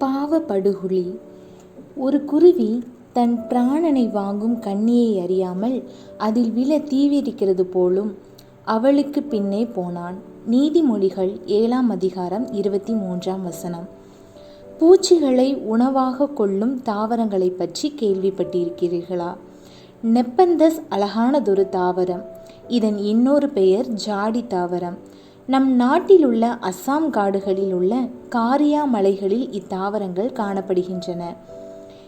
பாவப்படுகுழி. ஒரு குருவி தன் பிராணனை வாங்கும் கண்ணியை அறியாமல் அதில் விழ தீவிரிக்கிறது போலும் அவளுக்கு பின்னே போனான். நீதிமொழிகள் ஏழாம் அதிகாரம் இருபத்தி மூன்றாம் வசனம். பூச்சிகளை உணவாக கொள்ளும் தாவரங்களை பற்றி கேள்விப்பட்டிருக்கிறீர்களா? நெப்பந்தஸ் அழகானதொரு தாவரம். இதன் இன்னொரு பெயர் ஜாடி தாவரம். நம் நாட்டில் உள்ள அஸ்ஸாம் காடுகளில் உள்ள காரியா மலைகளில் இத்தாவரங்கள் காணப்படுகின்றன.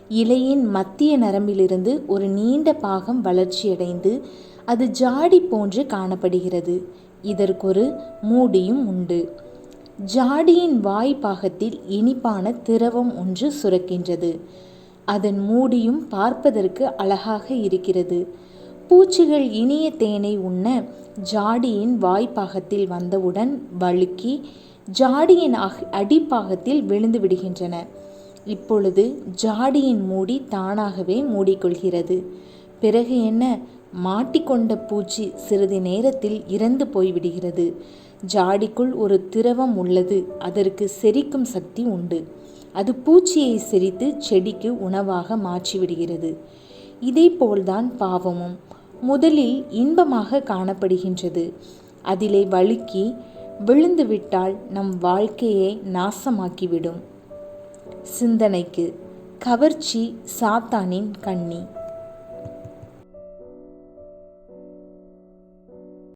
இலையின் மத்திய நரம்பிலிருந்து ஒரு நீண்ட பாகம் வளர்ச்சியடைந்து அது ஜாடி போன்று காணப்படுகிறது. இதற்கொரு மூடியும் உண்டு. ஜாடியின் வாய் பாகத்தில் இனிப்பான திரவம் ஒன்று சுரக்கின்றது. அதன் மூடியும் பார்ப்பதற்கு அழகாக இருக்கிறது. பூச்சிகள் இனிய தேனை உண்ண ஜாடியின் வாய்ப்பாகத்தில் வந்தவுடன் வழுக்கி ஜாடியின் அக அடிப்பாகத்தில் விழுந்து விடுகின்றன. இப்பொழுது ஜாடியின் மூடி தானாகவே மூடிக்கொள்கிறது. பிறகு என்ன? மாட்டிக்கொண்ட பூச்சி சிறிது நேரத்தில் இறந்து போய்விடுகிறது. ஜாடிக்குள் ஒரு திரவம் உள்ளது. அதற்கு செரிக்கும் சக்தி உண்டு. அது பூச்சியை செரித்து செடிக்கு உணவாக மாற்றிவிடுகிறது. இதேபோல்தான் பாவமும். முதலில் இன்பமாக காணப்படுகின்றது. அதிலே வழுக்கி விழுந்துவிட்டால் நம் வாழ்க்கையை நாசமாக்கிவிடும். சிந்தனைக்கு கவர்ச்சி சாத்தானின் கண்ணி.